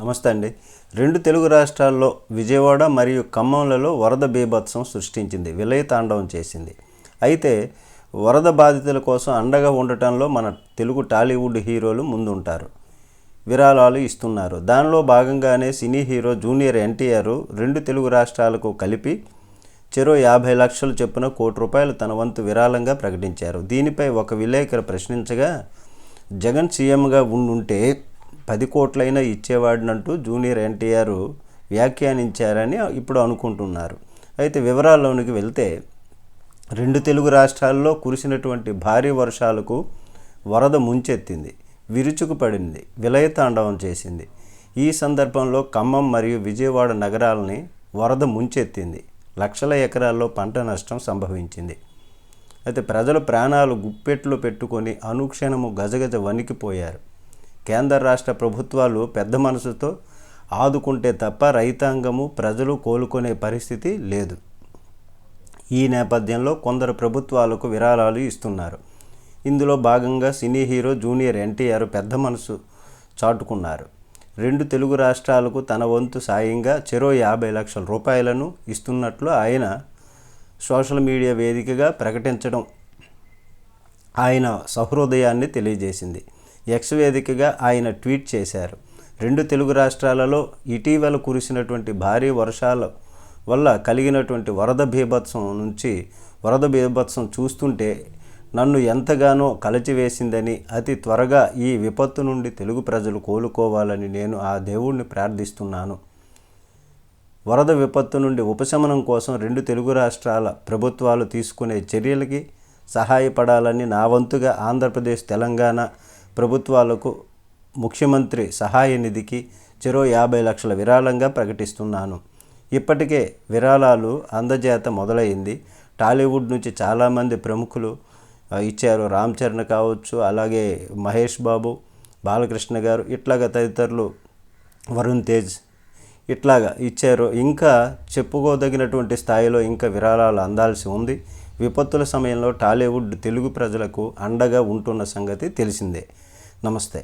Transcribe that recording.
నమస్తే అండి. రెండు తెలుగు రాష్ట్రాల్లో విజయవాడ మరియు ఖమ్మంలలో వరద బీభత్సం సృష్టించింది విలయ తాండవం చేసింది. అయితే వరద బాధితుల కోసం అండగా ఉండటంలో మన తెలుగు టాలీవుడ్ హీరోలు ముందుంటారు విరాళాలు ఇస్తున్నారు. దానిలో భాగంగానే సినీ హీరో జూనియర్ ఎన్టీఆర్ రెండు తెలుగు రాష్ట్రాలకు కలిపి చెరో యాభై లక్షలు చొప్పున కోటి రూపాయలు తన వంతు విరాళంగా ప్రకటించారు. దీనిపై ఒక విలేకరు ప్రశ్నించగా జగన్ సీఎంగా ఉండుంటే పది కోట్లైనా ఇచ్చేవాడినంటూ జూనియర్ ఎన్టీఆర్ వ్యాఖ్యానించారని ఇప్పుడు అనుకుంటున్నారు. అయితే వివరాల్లోనికి వెళ్తే రెండు తెలుగు రాష్ట్రాల్లో కురిసినటువంటి భారీ వర్షాలకు వరద ముంచెత్తింది విరుచుకుపడింది విలయతాండవం చేసింది. ఈ సందర్భంలో ఖమ్మం మరియు విజయవాడ నగరాలని వరద ముంచెత్తింది లక్షల ఎకరాల్లో పంట నష్టం సంభవించింది. అయితే ప్రజలు ప్రాణాలు గుప్పెట్లో పెట్టుకొని అనుక్షణము గజగజ వణికిపోయారు. కేంద్ర రాష్ట్ర ప్రభుత్వాలు పెద్ద మనసుతో ఆదుకుంటే తప్ప రైతాంగము ప్రజలు కోలుకునే పరిస్థితి లేదు. ఈ నేపథ్యంలో కొందరు ప్రభుత్వాలకు విరాళాలు ఇస్తున్నారు. ఇందులో భాగంగా సినీ హీరో జూనియర్ ఎన్టీఆర్ పెద్ద మనసు చాటుకున్నారు. రెండు తెలుగు రాష్ట్రాలకు తన వంతు సాయంగా చెరో యాభై లక్షల రూపాయలను ఇస్తున్నట్లు ఆయన సోషల్ మీడియా వేదికగా ప్రకటించడం ఆయన సహృదయాన్ని తెలియజేసింది. ఎక్స్ వేదికగా ఆయన ట్వీట్ చేశారు. రెండు తెలుగు రాష్ట్రాలలో ఇటీవల కురిసినటువంటి భారీ వర్షాల వల్ల కలిగినటువంటి వరద బీభత్సం నుంచి వరద బీభత్సం చూస్తుంటే నన్ను ఎంతగానో కలచివేసిందని అతి త్వరగా ఈ విపత్తు నుండి తెలుగు ప్రజలు కోలుకోవాలని నేను ఆ దేవుణ్ణి ప్రార్థిస్తున్నాను. వరద విపత్తు నుండి ఉపశమనం కోసం రెండు తెలుగు రాష్ట్రాల ప్రభుత్వాలు తీసుకునే చర్యలకి సహాయపడాలని నా వంతుగా ఆంధ్రప్రదేశ్ తెలంగాణ ప్రభుత్వాలకు ముఖ్యమంత్రి సహాయ నిధికి చెరో యాభై లక్షల విరాళంగా ప్రకటిస్తున్నాను. ఇప్పటికే విరాళాలు అందజేత మొదలైంది. టాలీవుడ్ నుంచి చాలామంది ప్రముఖులు ఇచ్చారు రామ్ చరణ్ కావచ్చు అలాగే మహేష్ బాబు బాలకృష్ణ గారు ఇట్లాగా తదితరులు వరుణ్ తేజ్ ఇట్లాగా ఇచ్చారు. ఇంకా చెప్పుకోదగినటువంటి స్థాయిలో ఇంకా విరాళాలు అందాల్సి ఉంది. విపత్తుల సమయంలో టాలీవుడ్ తెలుగు ప్రజలకు అండగా ఉంటున్న సంగతి తెలిసిందే. నమస్తే